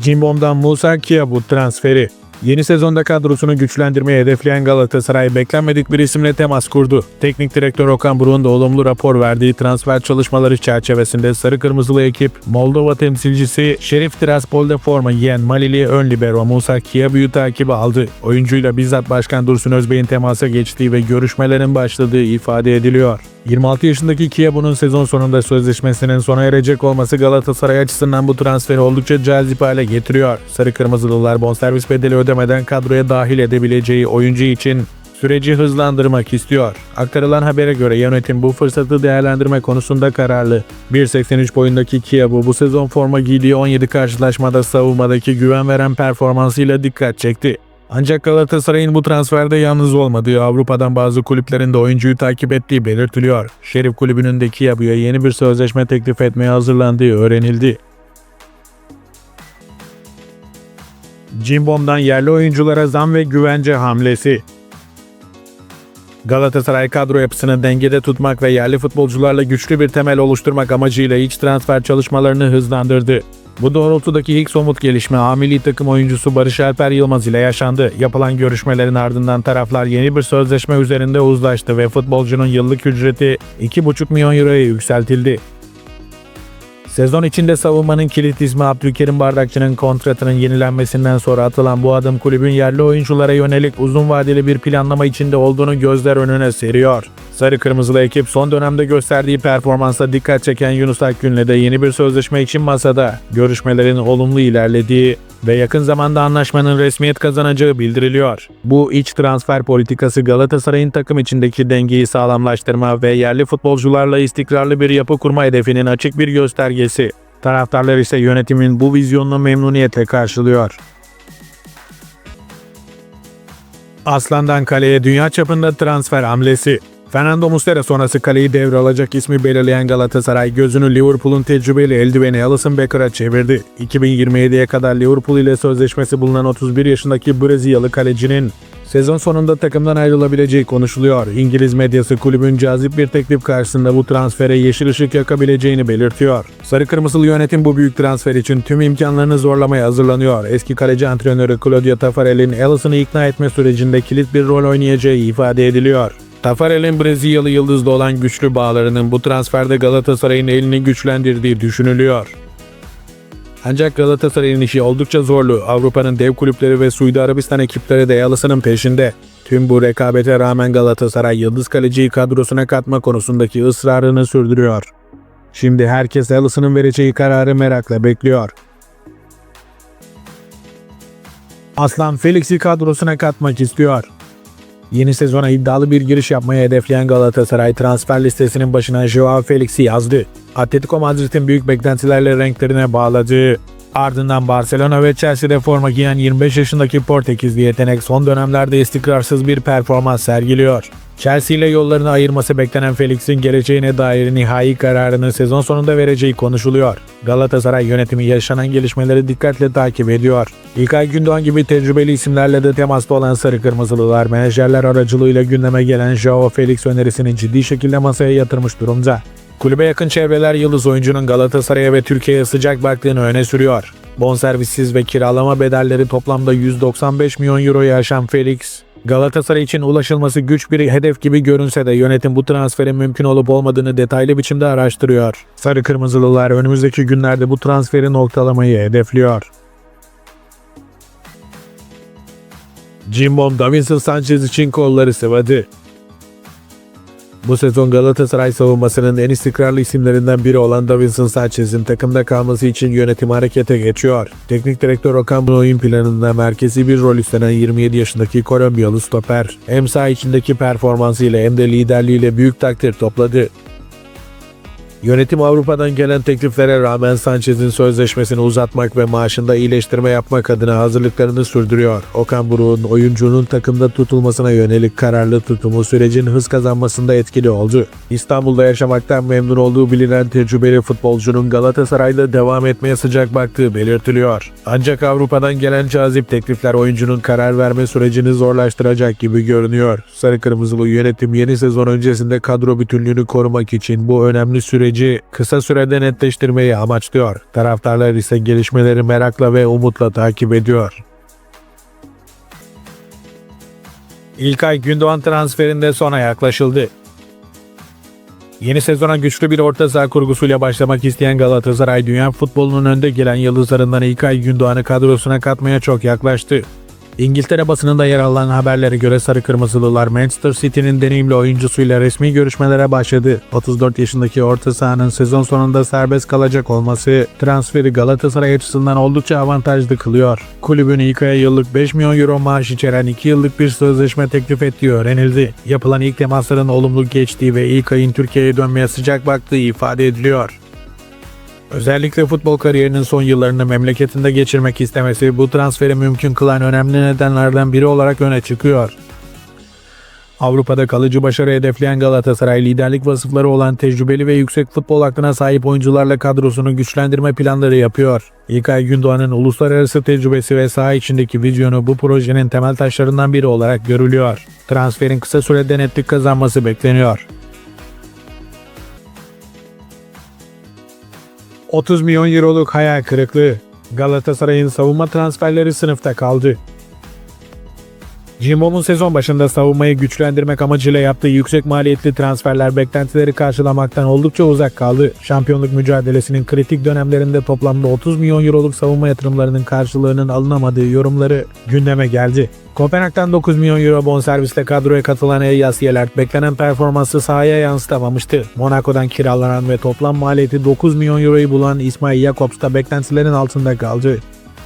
Cimbom'dan Musa Kiabut transferi. Yeni sezonda kadrosunu güçlendirmeyi hedefleyen Galatasaray beklenmedik bir isimle temas kurdu. Teknik direktör Okan Buruk'un da olumlu rapor verdiği transfer çalışmaları çerçevesinde sarı kırmızılı ekip Moldova temsilcisi Şerif Tiraspol'de forma giyen Malili ön libero Musa Kiabu'yu takibi aldı. Oyuncuyla bizzat Başkan Dursun Özbey'in temasa geçtiği ve görüşmelerin başladığı ifade ediliyor. 26 yaşındaki Kiabu'nun sezon sonunda sözleşmesinin sona erecek olması Galatasaray açısından bu transferi oldukça cazip hale getiriyor. Sarı Kırmızılılar bonservis bedeli ödemeden kadroya dahil edebileceği oyuncu için süreci hızlandırmak istiyor. Aktarılan habere göre yönetim bu fırsatı değerlendirme konusunda kararlı. 1.83 boyundaki Kiabu bu sezon forma giydiği 17 karşılaşmada savunmadaki güven veren performansıyla dikkat çekti. Ancak Galatasaray'ın bu transferde yalnız olmadığı Avrupa'dan bazı kulüplerin de oyuncuyu takip ettiği belirtiliyor. Şerif kulübünün de Kiabu'ya yeni bir sözleşme teklif etmeye hazırlandığı öğrenildi. Cimbom'dan yerli oyunculara zam ve güvence hamlesi. Galatasaray kadro yapısını dengede tutmak ve yerli futbolcularla güçlü bir temel oluşturmak amacıyla iç transfer çalışmalarını hızlandırdı. Bu doğrultudaki ilk somut gelişme A milli takım oyuncusu Barış Alper Yılmaz ile yaşandı. Yapılan görüşmelerin ardından taraflar yeni bir sözleşme üzerinde uzlaştı ve futbolcunun yıllık ücreti 2,5 milyon euroya yükseltildi. Sezon içinde savunmanın kilit ismi Abdülkerim Bardakçı'nın kontratının yenilenmesinden sonra atılan bu adım kulübün yerli oyunculara yönelik uzun vadeli bir planlama içinde olduğunu gözler önüne seriyor. Sarı Kırmızılı ekip son dönemde gösterdiği performansa dikkat çeken Yunus Akgün'le de yeni bir sözleşme için masada. Görüşmelerin olumlu ilerlediği ve yakın zamanda anlaşmanın resmiyet kazanacağı bildiriliyor. Bu iç transfer politikası Galatasaray'ın takım içindeki dengeyi sağlamlaştırma ve yerli futbolcularla istikrarlı bir yapı kurma hedefinin açık bir göstergesi. Taraftarlar ise yönetimin bu vizyonunu memnuniyetle karşılıyor. Aslan'dan kaleye dünya çapında transfer hamlesi. Fernando Muslera sonrası kaleyi devralacak ismi belirleyen Galatasaray gözünü Liverpool'un tecrübeli eldiveni Alisson Becker'a çevirdi. 2027'ye kadar Liverpool ile sözleşmesi bulunan 31 yaşındaki Brezilyalı kalecinin sezon sonunda takımdan ayrılabileceği konuşuluyor. İngiliz medyası kulübün cazip bir teklif karşısında bu transfere yeşil ışık yakabileceğini belirtiyor. Sarı Kırmızılı yönetim bu büyük transfer için tüm imkanlarını zorlamaya hazırlanıyor. Eski kaleci antrenörü Claudio Taffarel'in Alisson'ı ikna etme sürecinde kilit bir rol oynayacağı ifade ediliyor. Tafarel'in Brezilyalı yıldızla olan güçlü bağlarının bu transferde Galatasaray'ın elini güçlendirdiği düşünülüyor. Ancak Galatasaray'ın işi oldukça zorlu. Avrupa'nın dev kulüpleri ve Suudi Arabistan ekipleri de Alisson'ın peşinde. Tüm bu rekabete rağmen Galatasaray yıldız kaleciyi kadrosuna katma konusundaki ısrarını sürdürüyor. Şimdi herkes Alisson'ın vereceği kararı merakla bekliyor. Aslan Felix'i kadrosuna katmak istiyor. Yeni sezona iddialı bir giriş yapmaya hedefleyen Galatasaray transfer listesinin başına Joao Felix'i yazdı. Atletico Madrid'in büyük beklentilerle renklerine bağladığı, ardından Barcelona ve Chelsea'de forma giyen 25 yaşındaki Portekizli yetenek son dönemlerde istikrarsız bir performans sergiliyor. Chelsea ile yollarını ayırması beklenen Felix'in geleceğine dair nihai kararını sezon sonunda vereceği konuşuluyor. Galatasaray yönetimi yaşanan gelişmeleri dikkatle takip ediyor. İlkay Gündoğan gibi tecrübeli isimlerle de temasta olan Sarı Kırmızılılar menajerler aracılığıyla gündeme gelen Joao Felix önerisini ciddi şekilde masaya yatırmış durumda. Kulübe yakın çevreler yıldız oyuncunun Galatasaray'a ve Türkiye'ye sıcak baktığını öne sürüyor. Bonservissiz ve kiralama bedelleri toplamda 195 milyon euroyu aşan Felix, Galatasaray için ulaşılması güç bir hedef gibi görünse de yönetim bu transferin mümkün olup olmadığını detaylı biçimde araştırıyor. Sarı Kırmızılılar önümüzdeki günlerde bu transferi noktalamayı hedefliyor. Cimbom Davinson Sanchez için kolları sıvadı. Bu sezon Galatasaray savunmasının en istikrarlı isimlerinden biri olan Davinson Sanchez'in takımda kalması için yönetim harekete geçiyor. Teknik direktör Okan Buruk'un oyun planında merkezi bir rol üstlenen 27 yaşındaki Kolombiyalı stoper hem saha içindeki performansıyla hem de liderliğiyle büyük takdir topladı. Yönetim Avrupa'dan gelen tekliflere rağmen Sanchez'in sözleşmesini uzatmak ve maaşında iyileştirme yapmak adına hazırlıklarını sürdürüyor. Okan Buruk'un oyuncunun takımda tutulmasına yönelik kararlı tutumu sürecin hız kazanmasında etkili oldu. İstanbul'da yaşamaktan memnun olduğu bilinen tecrübeli futbolcunun Galatasaray'da devam etmeye sıcak baktığı belirtiliyor. Ancak Avrupa'dan gelen cazip teklifler oyuncunun karar verme sürecini zorlaştıracak gibi görünüyor. Sarı Kırmızılı yönetim yeni sezon öncesinde kadro bütünlüğünü korumak için bu önemli süreci süreci kısa sürede netleştirmeyi amaçlıyor. Taraftarlar ise gelişmeleri merakla ve umutla takip ediyor. İlkay Gündoğan transferinde sona yaklaşıldı. Yeni sezona güçlü bir orta saha kurgusuyla başlamak isteyen Galatasaray dünya futbolunun önde gelen yıldızlarından İlkay Gündoğan'ı kadrosuna katmaya çok yaklaştı. İngiltere basınında yer alan haberlere göre Sarı Kırmızılılar Manchester City'nin deneyimli oyuncusuyla resmi görüşmelere başladı. 34 yaşındaki orta sahanın sezon sonunda serbest kalacak olması transferi Galatasaray açısından oldukça avantajlı kılıyor. Kulübün İlkay'a yıllık 5 milyon euro maaş içeren 2 yıllık bir sözleşme teklif ettiği öğrenildi. Yapılan ilk temasların olumlu geçtiği ve İlkay'ın Türkiye'ye dönmeye sıcak baktığı ifade ediliyor. Özellikle futbol kariyerinin son yıllarını memleketinde geçirmek istemesi bu transferi mümkün kılan önemli nedenlerden biri olarak öne çıkıyor. Avrupa'da kalıcı başarı hedefleyen Galatasaray liderlik vasıfları olan tecrübeli ve yüksek futbol aklına sahip oyuncularla kadrosunu güçlendirme planları yapıyor. İlkay Gündoğan'ın uluslararası tecrübesi ve saha içindeki vizyonu bu projenin temel taşlarından biri olarak görülüyor. Transferin kısa sürede netlik kazanması bekleniyor. 30 milyon euroluk hayal kırıklığı. Galatasaray'ın savunma transferleri sınıfta kaldı. Cimbom'un sezon başında savunmayı güçlendirmek amacıyla yaptığı yüksek maliyetli transferler beklentileri karşılamaktan oldukça uzak kaldı. Şampiyonluk mücadelesinin kritik dönemlerinde toplamda 30 milyon euroluk savunma yatırımlarının karşılığının alınamadığı yorumları gündeme geldi. Kopenhag'dan 9 milyon euro bonservisle kadroya katılan Elias Yelert beklenen performansı sahaya yansıtamamıştı. Monaco'dan kiralanan ve toplam maliyeti 9 milyon euroyu bulan İsmail Jakobs da beklentilerin altında kaldı.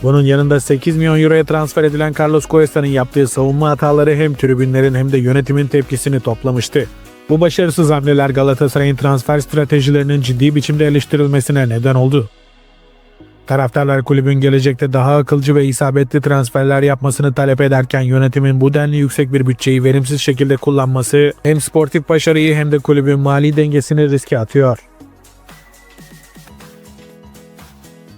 Bunun yanında 8 milyon euroya transfer edilen Carlos Cuesta'nın yaptığı savunma hataları hem tribünlerin hem de yönetimin tepkisini toplamıştı. Bu başarısız hamleler Galatasaray'ın transfer stratejilerinin ciddi biçimde eleştirilmesine neden oldu. Taraftarlar kulübün gelecekte daha akılcı ve isabetli transferler yapmasını talep ederken yönetimin bu denli yüksek bir bütçeyi verimsiz şekilde kullanması hem sportif başarıyı hem de kulübün mali dengesini riske atıyor.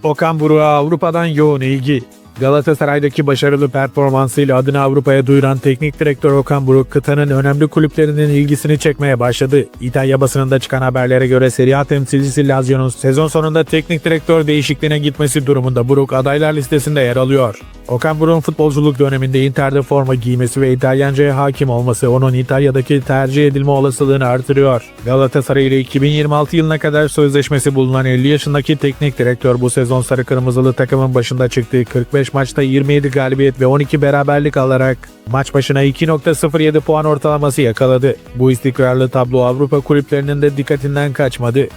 Okan Buruk'a Avrupa'dan yoğun ilgi. Galatasaray'daki başarılı performansıyla adını Avrupa'ya duyuran teknik direktör Okan Buruk, kıtanın önemli kulüplerinin ilgisini çekmeye başladı. İtalya basınında çıkan haberlere göre Serie A temsilcisi Lazio'nun sezon sonunda teknik direktör değişikliğine gitmesi durumunda Buruk adaylar listesinde yer alıyor. Okan Buruk'un futbolculuk döneminde Inter'de forma giymesi ve İtalyanca'ya hakim olması onun İtalya'daki tercih edilme olasılığını artırıyor. Galatasaray ile 2026 yılına kadar sözleşmesi bulunan 50 yaşındaki teknik direktör bu sezon sarı kırmızılı takımın başında çıktığı 45 maçta 27 galibiyet ve 12 beraberlik alarak maç başına 2.07 puan ortalaması yakaladı. Bu istikrarlı tablo Avrupa kulüplerinin de dikkatinden kaçmadı.